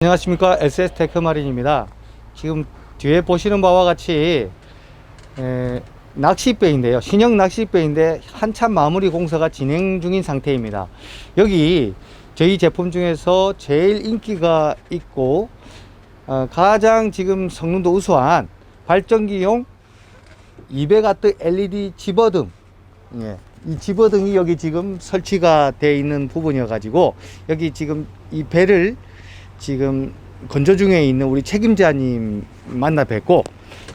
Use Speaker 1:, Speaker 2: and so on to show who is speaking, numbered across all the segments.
Speaker 1: 안녕하십니까 SS 테크마린입니다. 지금 뒤에 보시는 바와 같이 에, 낚싯배인데요. 신형 낚싯배인데 한참 마무리 공사가 진행 중인 상태입니다. 여기 저희 제품 중에서 제일 인기가 있고 어, 가장 지금 성능도 우수한 발전기용 200W LED 집어등 예. 이 집어등이 여기 지금 설치가 되어 있는 부분이어 가지고 여기 지금 이 배를 지금 건조 중에 있는 우리 책임자님 만나 뵙고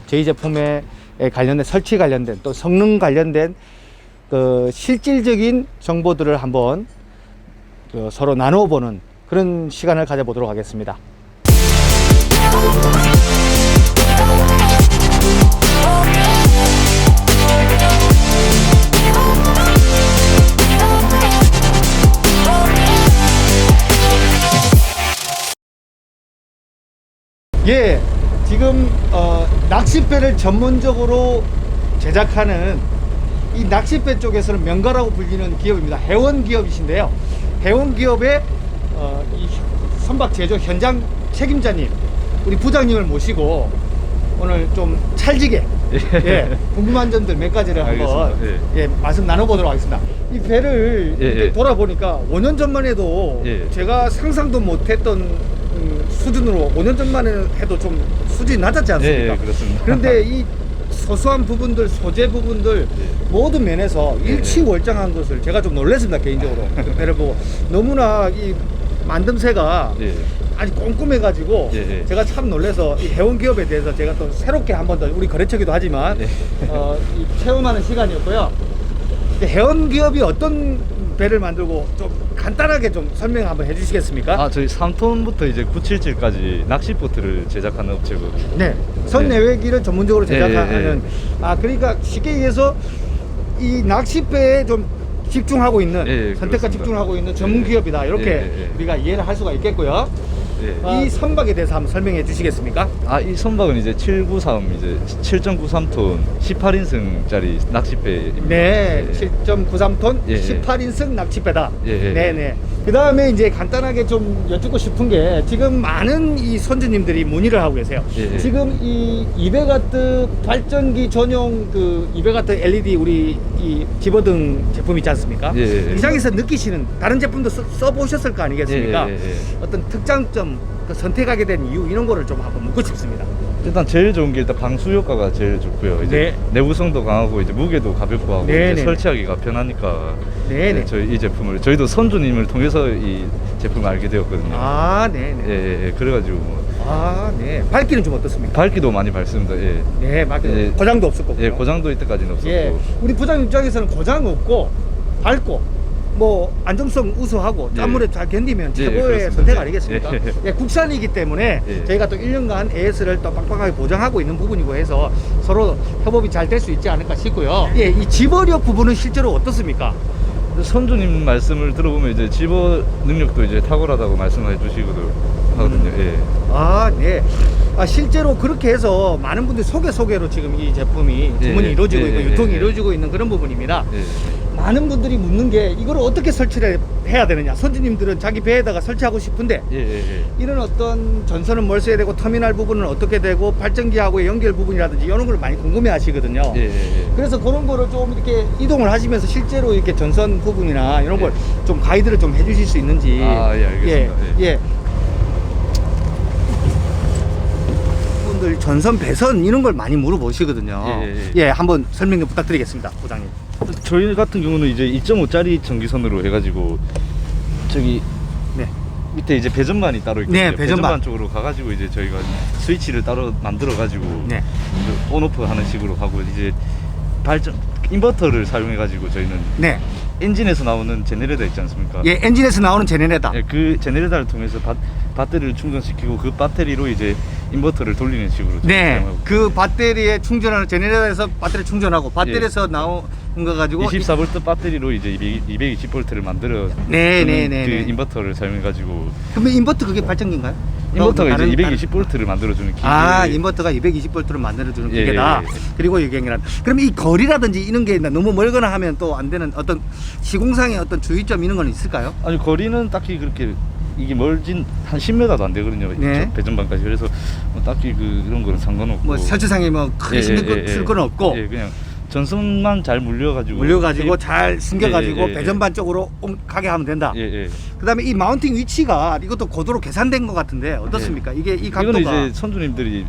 Speaker 1: 저희 제품에 관련된 설치 관련된 또 성능 관련된 그 실질적인 정보들을 한번 그 서로 나누어 보는 그런 시간을 가져보도록 하겠습니다. 예, 지금 어, 낚싯배를 전문적으로 제작하는 이 낚싯배 쪽에서는 명가라고 불리는 기업입니다. 해원 기업이신데요. 해원 기업의 어, 이 선박 제조 현장 책임자님, 우리 부장님을 모시고 오늘 좀 찰지게 예, 궁금한 점들 몇 가지를 한번
Speaker 2: 알겠습니다.
Speaker 1: 예, 말씀 나눠보도록 하겠습니다. 이 배를
Speaker 2: 예, 예.
Speaker 1: 돌아보니까 5년 전만 해도
Speaker 2: 예.
Speaker 1: 제가 상상도 못했던 음, 수준으로 5년 전만 해도 좀 수준이 낮았지 않습니까?
Speaker 2: 예, 예, 그렇습니다.
Speaker 1: 그런데 이 소소한 부분들, 소재 부분들
Speaker 2: 예.
Speaker 1: 모든 면에서
Speaker 2: 예,
Speaker 1: 일치월장한 것을 제가 좀 놀랐습니다 개인적으로 그 배를 보고 너무나 이 만듦새가
Speaker 2: 예.
Speaker 1: 아주 꼼꼼해가지고
Speaker 2: 예, 예.
Speaker 1: 제가 참 놀라서 이 해원 기업에 대해서 제가 또 새롭게 한 번 더 우리 거래처기도 하지만
Speaker 2: 예.
Speaker 1: 어, 이 체험하는 시간이었고요. 해원 기업이 어떤 배를 만들고 좀 간단하게 좀 설명 한번 해주시겠습니까?
Speaker 2: 아 저희 3톤부터 이제 977까지 낚시 보트를 제작하는 업체거든요.
Speaker 1: 네, 선내외기를 전문적으로
Speaker 2: 예,
Speaker 1: 제작하는
Speaker 2: 예,
Speaker 1: 아 그러니까 쉽게 얘기해서 이 낚싯배에 좀 집중하고 있는
Speaker 2: 예, 예,
Speaker 1: 선택과
Speaker 2: 그렇습니다.
Speaker 1: 집중하고 있는 전문
Speaker 2: 예,
Speaker 1: 기업이다 이렇게
Speaker 2: 예, 예, 예.
Speaker 1: 우리가 이해를 할 수가 있겠고요.
Speaker 2: 예.
Speaker 1: 이 선박에 대해서 한번 설명해 주시겠습니까?
Speaker 2: 아 이 선박은 이제 793 이제 7.93톤 18인승짜리 낚싯배입니다.
Speaker 1: 네,
Speaker 2: 예.
Speaker 1: 7.93톤
Speaker 2: 예, 예.
Speaker 1: 18인승 낚싯배다.
Speaker 2: 예, 예.
Speaker 1: 네 네. 그 다음에 이제 간단하게 좀 여쭙고 싶은 게 지금 많은 이 선주님들이 문의를 하고 계세요.
Speaker 2: 예, 예.
Speaker 1: 지금 이 200W 발전기 전용 그 200W LED 우리 이 집어등 제품 있지 않습니까?
Speaker 2: 예, 예, 예.
Speaker 1: 이상에서 느끼시는 다른 제품도 써, 써보셨을 거 아니겠습니까?
Speaker 2: 예, 예, 예.
Speaker 1: 어떤 특장점 그 선택하게 된 이유 이런 거를 좀 한번 묻고 싶습니다.
Speaker 2: 일단 제일 좋은 게 일단 방수 효과가 제일 좋고요. 이제
Speaker 1: 네.
Speaker 2: 내구성도 강하고 이제 무게도 가볍고 하고
Speaker 1: 네,
Speaker 2: 이제
Speaker 1: 네.
Speaker 2: 설치하기가 편하니까
Speaker 1: 네네.
Speaker 2: 이제 저희 이 제품을 저희도 선주님을 통해서 이 제품을 알게 되었거든요.
Speaker 1: 아, 네네.
Speaker 2: 예, 예, 예. 그래가지고 뭐
Speaker 1: 아, 네. 밝기는 좀 어떻습니까?
Speaker 2: 밝기도 많이 밝습니다. 예.
Speaker 1: 네, 맞아요.
Speaker 2: 예.
Speaker 1: 고장도 없을 거고.
Speaker 2: 예, 고장도 이때까지는 없었고.
Speaker 1: 예, 우리 부장 입장에서는 고장 없고 밝고 뭐 안정성 우수하고
Speaker 2: 예.
Speaker 1: 짠물에 잘 견디면
Speaker 2: 예,
Speaker 1: 최고의
Speaker 2: 그렇습니다.
Speaker 1: 선택
Speaker 2: 예.
Speaker 1: 아니겠습니까?
Speaker 2: 예.
Speaker 1: 예, 국산이기 때문에
Speaker 2: 예.
Speaker 1: 저희가 또 1년간 AS를 또 빡빡하게 보장하고 있는 부분이고 해서 서로 협업이 잘 될 수 있지 않을까 싶고요. 예, 이 집어력 부분은 실제로 어떻습니까?
Speaker 2: 선주님 말씀을 들어보면 이제 집어 능력도 이제 탁월하다고 말씀해 주시거든요. 하거든요. 예.
Speaker 1: 아, 네. 아, 실제로 그렇게 해서 많은 분들이 소개 소개로 지금 이 제품이
Speaker 2: 예,
Speaker 1: 주문이
Speaker 2: 예.
Speaker 1: 이루어지고
Speaker 2: 예,
Speaker 1: 있고
Speaker 2: 예,
Speaker 1: 유통이
Speaker 2: 예.
Speaker 1: 이루어지고 있는 그런 부분입니다.
Speaker 2: 예.
Speaker 1: 많은 분들이 묻는 게 이걸 어떻게 설치를 해야 되느냐. 선주님들은 자기 배에다가 설치하고 싶은데
Speaker 2: 예, 예, 예.
Speaker 1: 이런 어떤 전선은 뭘 써야 되고 터미널 부분은 어떻게 되고 발전기하고의 연결 부분이라든지 이런 걸 많이 궁금해 하시거든요.
Speaker 2: 예, 예, 예.
Speaker 1: 그래서 그런 거를 좀 이렇게 이동을 하시면서 실제로 이렇게 전선 부분이나 이런 걸
Speaker 2: 예.
Speaker 1: 좀 가이드를 좀 해주실 수 있는지.
Speaker 2: 아, 예, 알겠습니다.
Speaker 1: 예. 예. 분들 전선 배선 이런 걸 많이 물어보시거든요.
Speaker 2: 예, 예, 예.
Speaker 1: 예, 한번 설명 좀 부탁드리겠습니다, 부장님.
Speaker 2: 저희 같은 경우는 이제 2.5짜리 전기선으로 해가지고 저기
Speaker 1: 네.
Speaker 2: 밑에 이제 배전반이 따로 있거든요.
Speaker 1: 네, 배전반.
Speaker 2: 쪽으로 가가지고 이제 저희가 스위치를 따로 만들어가지고
Speaker 1: 네.
Speaker 2: 온오프 하는 식으로 하고 이제 발전 인버터를 사용해가지고 저희는
Speaker 1: 네.
Speaker 2: 엔진에서 나오는 제네레이터 있지 않습니까?
Speaker 1: 예, 엔진에서 나오는 제네레다.
Speaker 2: 예, 그 제네레이터를 통해서 바, 배터리를 충전시키고 그 배터리로 이제 인버터를 돌리는 식으로
Speaker 1: 네,
Speaker 2: 사용하고
Speaker 1: 그 배터리에 충전하는 제네레이터에서 배터리 충전하고 배터리에서 나오 는거 가지고
Speaker 2: 24V 배터리로 이제 200, 220V를 만들어
Speaker 1: 네,
Speaker 2: 주는
Speaker 1: 네, 네,
Speaker 2: 그
Speaker 1: 네.
Speaker 2: 인버터를 사용해가지고
Speaker 1: 그러면 인버터 그게 발전기인가요?
Speaker 2: 인버터가
Speaker 1: 다른-
Speaker 2: 이제
Speaker 1: 다른-
Speaker 2: 220V를 만들어주는 기계
Speaker 1: 아, 인버터가 220V를 만들어주는
Speaker 2: 예,
Speaker 1: 기계다.
Speaker 2: 예, 예.
Speaker 1: 그리고 유경이란. 그럼 이 거리라든지 이런 게? 너무 멀거나 하면 또 안 되는 어떤 시공상의 어떤 주의점 이런 건 있을까요?
Speaker 2: 아니 거리는 딱히 그렇게 이게 멀진 한 10m도 안 되거든요.
Speaker 1: 네.
Speaker 2: 저 배전반까지. 그래서 뭐 딱히 그 이런 거는 상관없고.
Speaker 1: 뭐 설치상에 뭐 크게
Speaker 2: 예,
Speaker 1: 신경
Speaker 2: 예, 예,
Speaker 1: 쓸
Speaker 2: 예.
Speaker 1: 건 없고
Speaker 2: 예, 그냥 전선만 잘 물려가지고.
Speaker 1: 물려가지고 잘 숨겨가지고
Speaker 2: 예, 예, 예,
Speaker 1: 배전반 쪽으로 옮- 가게 하면 된다.
Speaker 2: 예, 예.
Speaker 1: 그다음에 이 마운팅 위치가 이것도 고도로 계산된 것 같은데 어떻습니까? 이게 이 각도가
Speaker 2: 예. 이제 선주님들이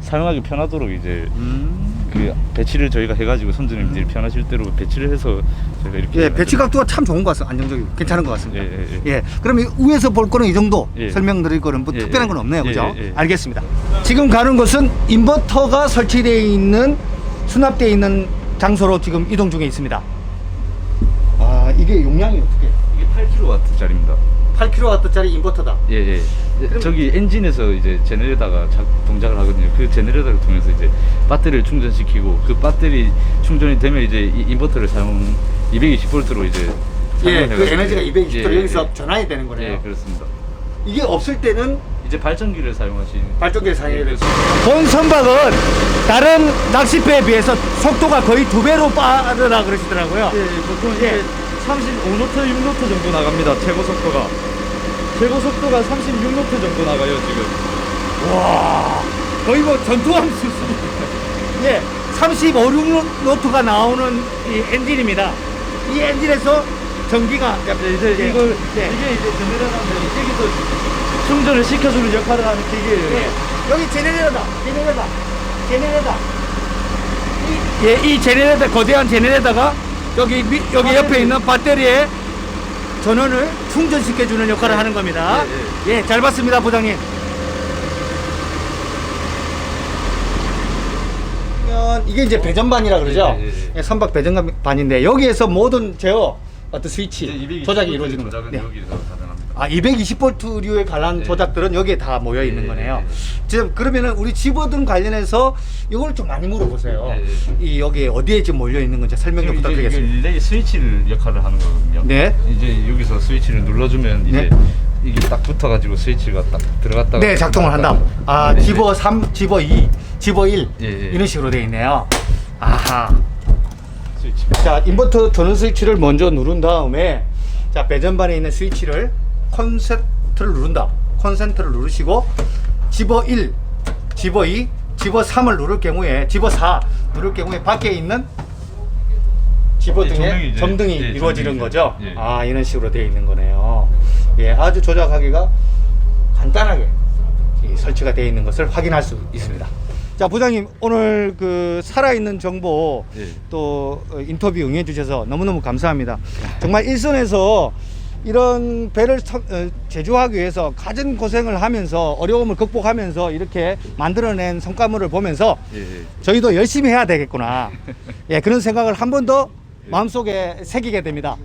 Speaker 2: 사용하기 편하도록 이제
Speaker 1: 음.
Speaker 2: 그 배치를 저희가 해가지고 선주님들이 편하실 대로 배치를 해서 저희가 이렇게.
Speaker 1: 예, 배치 각도가 참 좋은 것 같습니다. 안정적이고 괜찮은 것 같습니다.
Speaker 2: 예, 예, 예.
Speaker 1: 예, 그럼 이 위에서 볼 거는 이 정도
Speaker 2: 예.
Speaker 1: 설명드릴 거는 뭐
Speaker 2: 예,
Speaker 1: 특별한
Speaker 2: 예.
Speaker 1: 건 없네요,
Speaker 2: 예,
Speaker 1: 그죠?
Speaker 2: 예, 예.
Speaker 1: 알겠습니다. 지금 가는 곳은 인버터가 설치되어 있는 수납되어 있는 장소로 지금 이동 중에 있습니다. 아, 이게 용량이 어떻게?
Speaker 2: 이게 8kW짜리입니다.
Speaker 1: 8kW짜리 인버터다.
Speaker 2: 예, 예. 저기 엔진에서 이제 제네레이터가 작, 동작을 하거든요. 그 제네레이터를 통해서 이제 배터리를 충전시키고 그 배터리 충전이 되면 이제 이 인버터를 사용 220V로 이제
Speaker 1: 예, 그
Speaker 2: 사용해가지고
Speaker 1: 에너지가 220도
Speaker 2: 예, 예,
Speaker 1: 여기서
Speaker 2: 예.
Speaker 1: 전환이 되는 거네요.
Speaker 2: 예, 그렇습니다.
Speaker 1: 이게 없을 때는
Speaker 2: 이제 발전기를 사용하시는 예,
Speaker 1: 돼요.
Speaker 2: 그렇습니다.
Speaker 1: 본 선박은 다른 낚시배에 비해서 속도가 거의 두 배로 빠르다 그러시더라고요.
Speaker 2: 예, 보통
Speaker 1: 예.
Speaker 2: 이제 35노트, 6노트 정도 나갑니다. 최고 속도가. 최고 속도가 36노트 정도 나가요, 지금.
Speaker 1: 와, 거의 뭐 전투함 수준. 예, 35, 6노트가 나오는 이 엔진입니다. 이 엔진에서 전기가
Speaker 2: 이제
Speaker 1: 예.
Speaker 2: 이걸
Speaker 1: 예.
Speaker 2: 이게 이제 제네레이터인데 여기서 충전을 시켜주는 역할을 하는 기계예요.
Speaker 1: 예, 여기 제네레이터다. 제네레이터. 제네레이터. 이, 예, 이 제네레이터 거대한 제네레이터가 여기 미, 여기 옆에 있는 배터리에 전원을 충전시켜 주는 역할을
Speaker 2: 예.
Speaker 1: 하는 겁니다.
Speaker 2: 예,
Speaker 1: 예, 잘 봤습니다, 부장님. 그러면 이게 이제 배전반이라 그러죠.
Speaker 2: 예, 예, 예.
Speaker 1: 예, 선박 배전반인데 여기에서 모든 제어 어떤 스위치
Speaker 2: 이제 220
Speaker 1: 조작이 이루어지는 거죠. 네. 아, 220볼트류에 관한
Speaker 2: 예.
Speaker 1: 조작들은 여기에 다 모여 있는
Speaker 2: 예,
Speaker 1: 거네요.
Speaker 2: 예,
Speaker 1: 지금 그러면은 우리 집어등 관련해서 이걸 좀 많이 물어보세요.
Speaker 2: 예,
Speaker 1: 이 여기 어디에 지금 몰려 있는 건지 설명 좀
Speaker 2: 지금 이제 이게
Speaker 1: 부탁드리겠습니다.
Speaker 2: 릴레이 스위치를 역할을 하는 거거든요.
Speaker 1: 네.
Speaker 2: 이제 여기서 스위치를 눌러주면 이제
Speaker 1: 네.
Speaker 2: 이게 딱 붙어가지고 스위치가 딱 들어갔다가
Speaker 1: 네, 작동을 한다. 아,
Speaker 2: 네,
Speaker 1: 집어 3, 집어 2, 집어 1
Speaker 2: 예, 예.
Speaker 1: 이런 식으로 되어 있네요. 아하.
Speaker 2: 스위치.
Speaker 1: 자, 인버터 전원 스위치를 먼저 누른 다음에 자, 배전반에 있는 스위치를 콘센트를 누른다. 콘센트를 누르시고 집어 1, 집어 2, 집어 3을 누를 경우에 집어 4 누를 경우에 밖에 있는 집어
Speaker 2: 예,
Speaker 1: 등의
Speaker 2: 점등이 이제-
Speaker 1: 점등이
Speaker 2: 예,
Speaker 1: 이루어지는. 거죠.
Speaker 2: 예.
Speaker 1: 아, 이런 식으로 되어 있는 거네요. 예, 아주 조작하기가 간단하게 이 설치가 되어 있는 것을 확인할 수 있습니다. 자, 부장님 오늘 그 살아있는 정보
Speaker 2: 예.
Speaker 1: 또 어, 인터뷰 응해 주셔서 너무너무 감사합니다. 정말 일선에서 이런 배를 서- 어, 제조하기 위해서 가진 고생을 하면서 어려움을 극복하면서 이렇게 만들어낸 성과물을 보면서
Speaker 2: 예, 예.
Speaker 1: 저희도 열심히 해야 되겠구나. 예, 그런 생각을 한 번 더 마음속에 새기게 됩니다.